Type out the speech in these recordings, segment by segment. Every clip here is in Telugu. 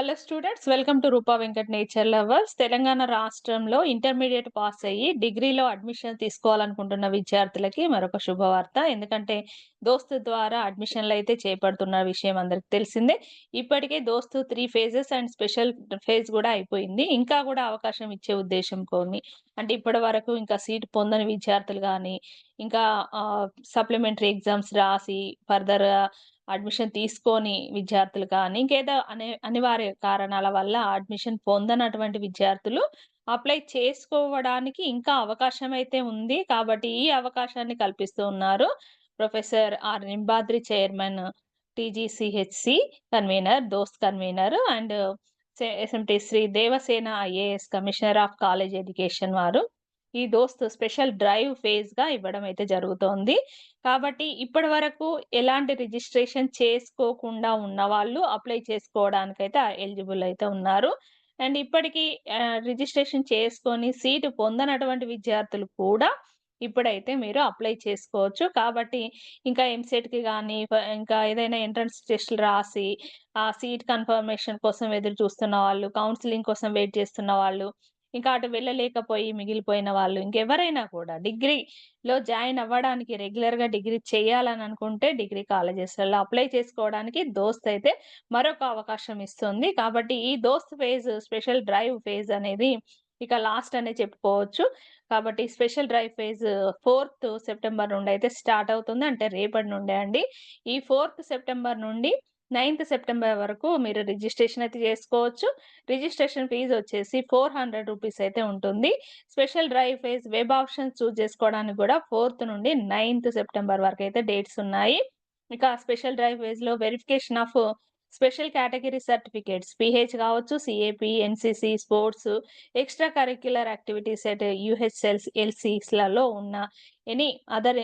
Hello students welcome to Roopa Venkat nature lovers Telangana రాష్ట్రంలో ఇంటర్మీడియట్ పాస్ అయ్యి డిగ్రీలో అడ్మిషన్ తీసుకోవాలనుకుంటున్న విద్యార్థులకి మరొక శుభవార్త. ఎందుకంటే దోస్తు ద్వారా అడ్మిషన్లు అయితే చేపడుతున్న విషయం అందరికి తెలిసిందే. ఇప్పటికే DOST three phases and special phase కూడా అయిపోయింది. ఇంకా కూడా అవకాశం ఇచ్చే ఉద్దేశం కొన్ని అంటే ఇప్పటి వరకు ఇంకా సీట్ పొందని విద్యార్థులు కానీ ఇంకా సప్లిమెంటరీ ఎగ్జామ్స్ రాసి ఫర్దర్ అడ్మిషన్ తీసుకొని విద్యార్థులు కానీ ఇంకేదో అనే అనివార్య కారణాల వల్ల అడ్మిషన్ పొందనటువంటి విద్యార్థులు అప్లై చేసుకోవడానికి ఇంకా అవకాశం అయితే ఉంది. కాబట్టి ఈ అవకాశాన్ని కల్పిస్తూ ఉన్నారు professor R Nimbadri chairman TGCHC convener DOST convener and SMT Shri Devasena IAS commissioner of college education వారు. ఈ దోస్త్ స్పెషల్ డ్రైవ్ ఫేజ్గా ఇవ్వడం అయితే జరుగుతోంది. కాబట్టి ఇప్పటి వరకు ఎలాంటి రిజిస్ట్రేషన్ చేసుకోకుండా ఉన్న వాళ్ళు అప్లై చేసుకోవడానికి అయితే ఎలిజిబుల్ అయితే ఉన్నారు. అండ్ ఇప్పటికీ రిజిస్ట్రేషన్ చేసుకొని సీటు పొందనటువంటి విద్యార్థులు కూడా ఇప్పుడైతే మీరు అప్లై చేసుకోవచ్చు. కాబట్టి ఇంకా ఎంసెట్కి కానీ ఇంకా ఏదైనా ఎంట్రన్స్ టెస్ట్లు రాసి ఆ సీట్ కన్ఫర్మేషన్ కోసం ఎదురు చూస్తున్న వాళ్ళు కౌన్సిలింగ్ కోసం వెయిట్ చేస్తున్న వాళ్ళు ఇంకా అటు వెళ్ళలేకపోయి మిగిలిపోయిన వాళ్ళు ఇంకెవరైనా కూడా డిగ్రీలో జాయిన్ అవ్వడానికి రెగ్యులర్గా డిగ్రీ చేయాలని అనుకుంటే డిగ్రీ కాలేజెస్లలో అప్లై చేసుకోవడానికి దోస్త్ అయితే మరొక అవకాశం ఇస్తుంది. కాబట్టి ఈ దోస్త్ ఫేజ్ స్పెషల్ డ్రైవ్ ఫేజ్ అనేది ఇక లాస్ట్ అనే చెప్పుకోవచ్చు. కాబట్టి special drive phase fourth September నుండి అయితే స్టార్ట్ అవుతుంది. అంటే రేపటి నుండే అండి. ఈ ఫోర్త్ సెప్టెంబర్ నుండి నైన్త్ సెప్టెంబర్ వరకు మీరు రిజిస్ట్రేషన్ అయితే చేసుకోవచ్చు. రిజిస్ట్రేషన్ ఫీజు వచ్చేసి ఫోర్ హండ్రెడ్ రూపీస్ అయితే ఉంటుంది. Special drive phase web option choose చేసుకోవడానికి కూడా ఫోర్త్ నుండి నైన్త్ సెప్టెంబర్ వరకు అయితే డేట్స్ ఉన్నాయి. ఇక స్పెషల్ డ్రైవ్ ఫేజ్లో verification of special category certificates PH కావచ్చు CAP NCC sports extra curricular activities at UHLs ఎల్సీస్లలో ఉన్న ఎనీ అదర్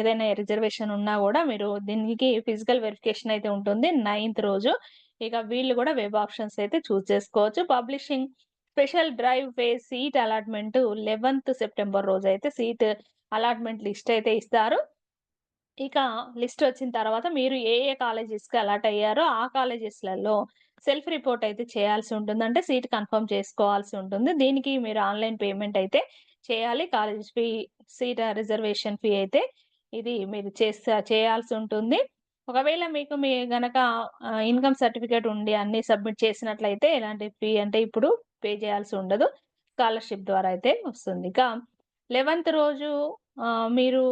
ఏదైనా రిజర్వేషన్ ఉన్నా కూడా మీరు దీనికి ఫిజికల్ వెరిఫికేషన్ అయితే ఉంటుంది. నైన్త్ రోజు ఇక వీళ్ళు కూడా వెబ్ ఆప్షన్స్ అయితే చూస్ చేసుకోవచ్చు. Publishing special drive way seat allotment eleventh September రోజు అయితే సీట్ అలాట్మెంట్ లిస్ట్ అయితే ఇస్తారు. ఇక లిస్ట్ వచ్చిన తర్వాత మీరు ఏ ఏ కాలేజెస్కి అలాట్ అయ్యారో ఆ కాలేజెస్లలో సెల్ఫ్ రిపోర్ట్ అయితే చేయాల్సి ఉంటుంది. అంటే సీట్ కన్ఫర్మ్ చేసుకోవాల్సి ఉంటుంది. దీనికి మీరు ఆన్లైన్ పేమెంట్ అయితే చేయాలి. College fee seat reservation fee అయితే ఇది మీరు చేస్తా చేయాల్సి ఉంటుంది. ఒకవేళ మీకు మీ గనక ఇన్కమ్ సర్టిఫికేట్ ఉండి అన్ని సబ్మిట్ చేసినట్లయితే ఎలాంటి ఫీ అంటే ఇప్పుడు పే చేయాల్సి ఉండదు. స్కాలర్షిప్ ద్వారా అయితే వస్తుంది. ఇక లెవెన్త్ రోజు మీరు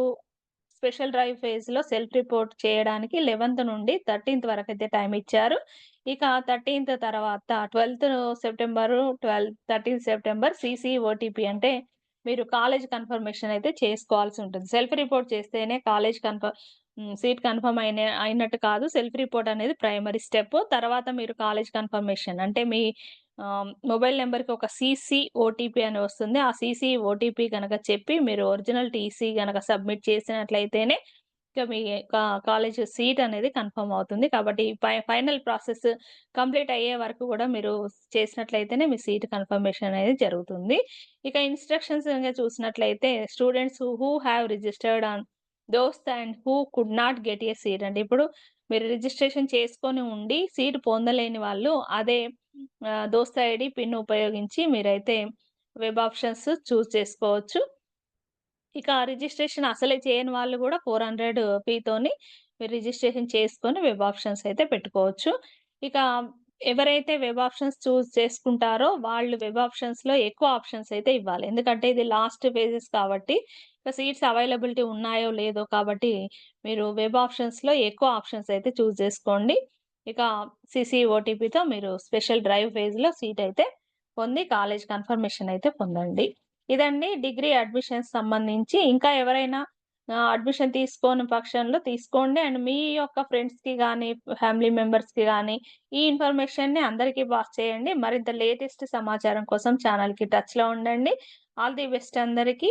స్పెషల్ డ్రైవ్ ఫేజ్లో సెల్ఫ్ రిపోర్ట్ చేయడానికి లెవెన్త్ నుండి థర్టీన్త్ వరకు అయితే టైం ఇచ్చారు. ఇక థర్టీన్త్ తర్వాత twelfth September twelfth thirteenth September CC OTP అంటే మీరు కాలేజ్ కన్ఫర్మేషన్ అయితే చేసుకోవాల్సి ఉంటుంది. సెల్ఫ్ రిపోర్ట్ చేస్తేనే కాలేజ్ కన్ఫర్మ్ సీట్ కన్ఫర్మ్ అయిన అయినట్టు కాదు. సెల్ఫ్ రిపోర్ట్ అనేది ప్రైమరీ స్టెప్. తర్వాత మీరు కాలేజ్ కన్ఫర్మేషన్ అంటే మీ మొబైల్ నెంబర్కి ఒక సీసీ ఓటీపీ అని వస్తుంది. ఆ సీసీ ఓటీపీ కనుక చెప్పి మీరు ఒరిజినల్ టీసీ కనుక సబ్మిట్ చేసినట్లయితేనే ఇక మీ కాలేజ్ సీట్ అనేది కన్ఫర్మ్ అవుతుంది. కాబట్టి ఫైనల్ ప్రాసెస్ కంప్లీట్ అయ్యే వరకు కూడా మీరు చేసినట్లయితేనే మీ సీట్ కన్ఫర్మేషన్ అనేది జరుగుతుంది. ఇక ఇన్స్ట్రక్షన్స్ కనుక చూసినట్లయితే students who have registered on Dost and who could not get a seat అంటే ఇప్పుడు మీరు రిజిస్ట్రేషన్ చేసుకొని ఉండి సీట్ పొందలేని వాళ్ళు అదే దోస్త ఐడి పిన్ ఉపయోగించి మీరైతే వెబ్ ఆప్షన్స్ చూస్ చేసుకోవచ్చు. ఇక రిజిస్ట్రేషన్ అసలే చేయని వాళ్ళు కూడా ఫోర్ హండ్రెడ్ పీతోని మీరు రిజిస్ట్రేషన్ చేసుకొని వెబ్ ఆప్షన్స్ అయితే పెట్టుకోవచ్చు. ఇక ఎవరైతే వెబ్ ఆప్షన్స్ చూస్ చేసుకుంటారో వాళ్ళు వెబ్ ఆప్షన్స్లో ఎక్కువ ఆప్షన్స్ అయితే ఇవ్వాలి. ఎందుకంటే ఇది లాస్ట్ పేజెస్ కాబట్టి ఇక సీట్స్ అవైలబిలిటీ ఉన్నాయో లేదో కాబట్టి మీరు వెబ్ ఆప్షన్స్లో ఎక్కువ ఆప్షన్స్ అయితే చూస్ చేసుకోండి. ఇక సిసి ఓటీపీతో మీరు స్పెషల్ డ్రైవ్ ఫేజ్లో సీట్ అయితే పొంది కాలేజ్ కన్ఫర్మేషన్ అయితే పొందండి. ఇదండి డిగ్రీ అడ్మిషన్స్ సంబంధించి ఇంకా ఎవరైనా అడ్మిషన్ తీసుకోని పక్షంలో తీసుకోండి. అండ్ మీ యొక్క ఫ్రెండ్స్కి కానీ ఫ్యామిలీ మెంబర్స్కి కానీ ఈ ఇన్ఫర్మేషన్ని అందరికీ పాస్ చేయండి. మరింత లేటెస్ట్ సమాచారం కోసం ఛానల్కి టచ్లో ఉండండి. ఆల్ ది బెస్ట్ అందరికీ.